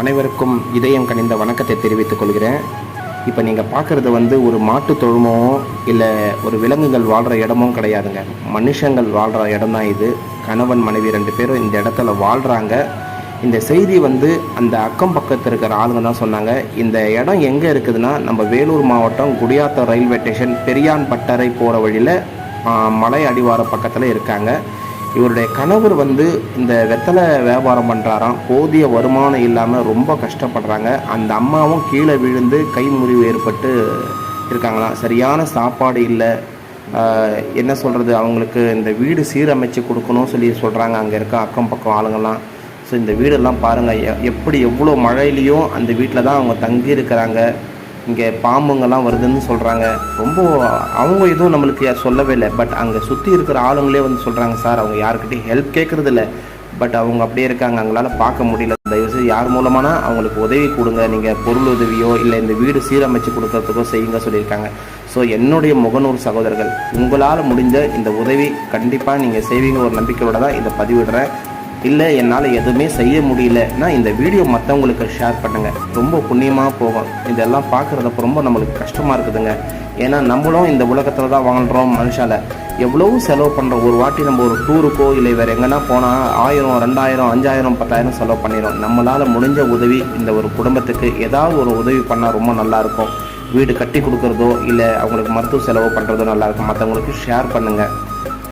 அனைவருக்கும் இதயம் கனிந்த வணக்கத்தை தெரிவித்துக் கொள்கிறேன். இப்போ நீங்கள் பார்க்குறது வந்து ஒரு மாட்டு தொழுமோ இல்லை ஒரு விலங்குகள் வாழ்கிற இடமும் கிடையாதுங்க. மனுஷங்கள் வாழ்கிற இடம் தான் இது. கணவன் மனைவி ரெண்டு பேரும் இந்த இடத்துல வாழ்கிறாங்க இந்த செய்தி வந்து அந்த அக்கம் பக்கத்தில் இருக்கிற ஆளுங்க தான் சொன்னாங்க. இந்த இடம் எங்கே இருக்குதுன்னா நம்ம வேலூர் மாவட்டம் குடியாத்தம் ரயில்வே ஸ்டேஷன் பெரியான் பட்டறை போகிற வழியில் மலை அடிவார பக்கத்தில் இருக்காங்க. இவருடைய கணவர் வந்து இந்த வெத்தலை வியாபாரம் பண்ணுறாராம் போதிய வருமானம் இல்லாமல் ரொம்ப கஷ்டப்படுறாங்க. அந்த அம்மாவும் கீழே விழுந்து கை முறிவு ஏற்பட்டு இருக்காங்களாம். சரியான சாப்பாடு இல்லை. என்ன சொல்கிறது அவங்களுக்கு இந்த வீடு சீரமைச்சு கொடுக்கணும் சொல்லி சொல்கிறாங்க அங்கே இருக்க அக்கம் பக்கம் ஆளுங்கள்லாம் ஸோ இந்த வீடெல்லாம் பாருங்கள் எப்படி எவ்வளோ மழையிலையும் அந்த வீட்டில் தான் அவங்க தங்கி இருக்கிறாங்க இங்கே பாம்புங்கெல்லாம் வருதுன்னு சொல்கிறாங்க ரொம்ப அவங்க எதுவும் நம்மளுக்கு சொல்லவே இல்லை. பட் அங்கே சுற்றி இருக்கிற ஆளுங்களே வந்து சொல்கிறாங்க சார் அவங்க யாருக்கிட்டையும் ஹெல்ப் கேட்குறது இல்லை. பட் அவங்க அப்படியே இருக்காங்க. அவங்களால பார்க்க முடியல. தயவுசெய்து யார் மூலமானா அவங்களுக்கு உதவி கொடுங்க. நீங்கள் பொருள் உதவியோ இல்லை இந்த வீடு சீரமைச்சு கொடுக்கறதுக்கோ செய்யுங்க சொல்லியிருக்காங்க. ஸோ என்னுடைய முகநூல் சகோதரர்கள் உங்களால் முடிஞ்ச இந்த உதவி கண்டிப்பாக நீங்கள் செய்வீங்க ஒரு நம்பிக்கையோட தான் இதை பதிவிடுறேன். இல்லை என்னால் எதுவுமே செய்ய முடியலன்னா இந்த வீடியோ மற்றவங்களுக்கு ஷேர் பண்ணுங்கள் ரொம்ப புண்ணியமாக போகும். இதெல்லாம் பார்க்குறதப்ப ரொம்ப நம்மளுக்கு கஷ்டமாக இருக்குதுங்க. ஏன்னா நம்மளும் இந்த உலகத்தில் தான் வாழ்கிறோம் மனுஷால. எவ்வளவு செலவு பண்ணுறோம் ஒரு வாட்டி நம்ம ஒரு டூருக்கோ இல்லை வேறு எங்கன்னா போனால் ஆயிரம் ரெண்டாயிரம் அஞ்சாயிரம் பத்தாயிரம் செலவு பண்ணிடும் நம்மளால் முடிஞ்ச உதவி இந்த ஒரு குடும்பத்துக்கு ஏதாவது ஒரு உதவி பண்ணால் ரொம்ப நல்லாயிருக்கும் வீடு கட்டி கொடுக்குறதோ இல்லை அவங்களுக்கு மருத்துவ செலவு பண்ணுறதோ நல்லாயிருக்கும் மற்றவங்களுக்கு ஷேர் பண்ணுங்கள்